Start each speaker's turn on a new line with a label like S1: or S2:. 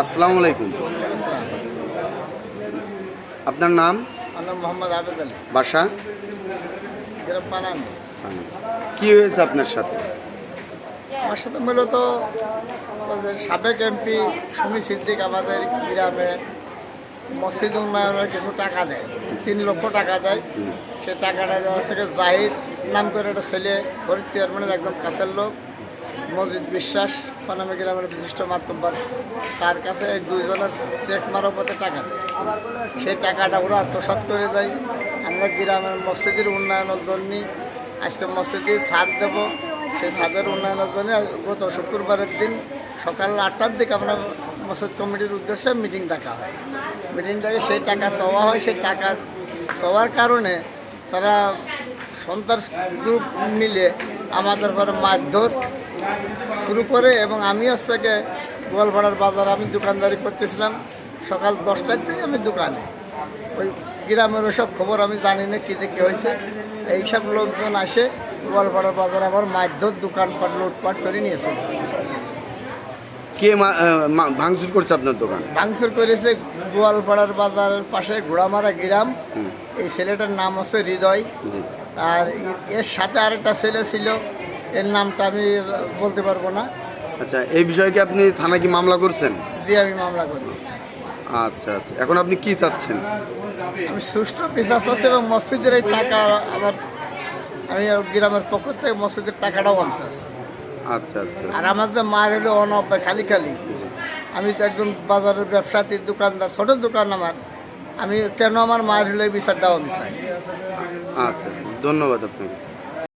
S1: আসসালামু আলাইকুম। আপনার নাম?
S2: মোহাম্মদ আবেদ আলী।
S1: বাসা? কি হয়েছে আপনার সাথে?
S2: আমার সাথে মূলত সাবেক এমপি সুমি সিদ্দিক আমাদের গ্রামে মসজিদ উন্নয়নের কিছু টাকা দেয়। তিন লক্ষ টাকা দেয়। সে টাকাটা দেওয়া থেকে জাহিদ নাম করে একটা ছেলে ফরিদ চেয়ারম্যানের একদম কাছের লোক। মসজিদ বিশ্বাস পানামি গ্রামের বিশিষ্ট মাধ্যমবার। তার কাছে দুইজনের চেক মারফতে টাকা দেয়। সেই টাকাটা ওরা আত্মসাৎ করে দেয়। আমরা গ্রামের মসজিদের উন্নয়নের জন্য আজকে মসজিদে ছাদ দেবো। সেই ছাদের উন্নয়নের জন্য গত শুক্রবারের দিন সকাল আটটার দিকে আমরা মসজিদ কমিটির উদ্দেশ্যে মিটিং ডাকা হয়। মিটিং ডাকে সেই টাকা চাওয়া হয়। সেই টাকা চাওয়ার কারণে তারা সন্ত্রাস গ্রুপ মিলে আমাদের পরে মারধর শুরু করে এবং আমি হচ্ছে গিয়ে গোয়ালপাড়ার বাজার আমি দোকানদারি করতেছিলাম। সকাল দশটার থেকে আমি দোকানে। ওই গ্রামের ওসব খবর আমি জানি না কী দেখে হয়েছে। এইসব লোকজন আসে গোয়ালপাড়ার বাজার আমার মারধর দোকানপাট লুটপাট করে নিয়েছে
S1: কে ভাঙচুর করছে আপনার দোকান?
S2: ভাঙচুর করেছে গোয়ালপাড়ার বাজারের পাশে ঘোড়ামারা গ্রাম। এই ছেলেটার নাম হচ্ছে হৃদয়। আর এর সাথে আরেকটা ছেলে ছিল এর নামটা আমি বলতে পারব না।
S1: আচ্ছা এই বিষয়ে কি আপনি থানা কি মামলা করছেন?
S2: যে আমি মামলা করেছি।
S1: আচ্ছা আচ্ছা। এখন আপনি কি চাচ্ছেন?
S2: আমি সুষ্ঠু বিশ্বাস আছে এবং মসজিদের এই টাকা আমার আমি গ্রামের পক্ষ থেকে মসজিদের টাকাটাও আমি চাচ্ছি।
S1: আচ্ছা আচ্ছা।
S2: আর আমাদের মার হলো অনব্যয় খালি খালি। আমি তো একজন বাজারের ব্যবসাতে দোকানদার ছোট দোকান আমার। আমি কেন আমার মায়ের হলে এই বিচারটাও আমি চাই।
S1: আচ্ছা আচ্ছা। ধন্যবাদ আপনাকে।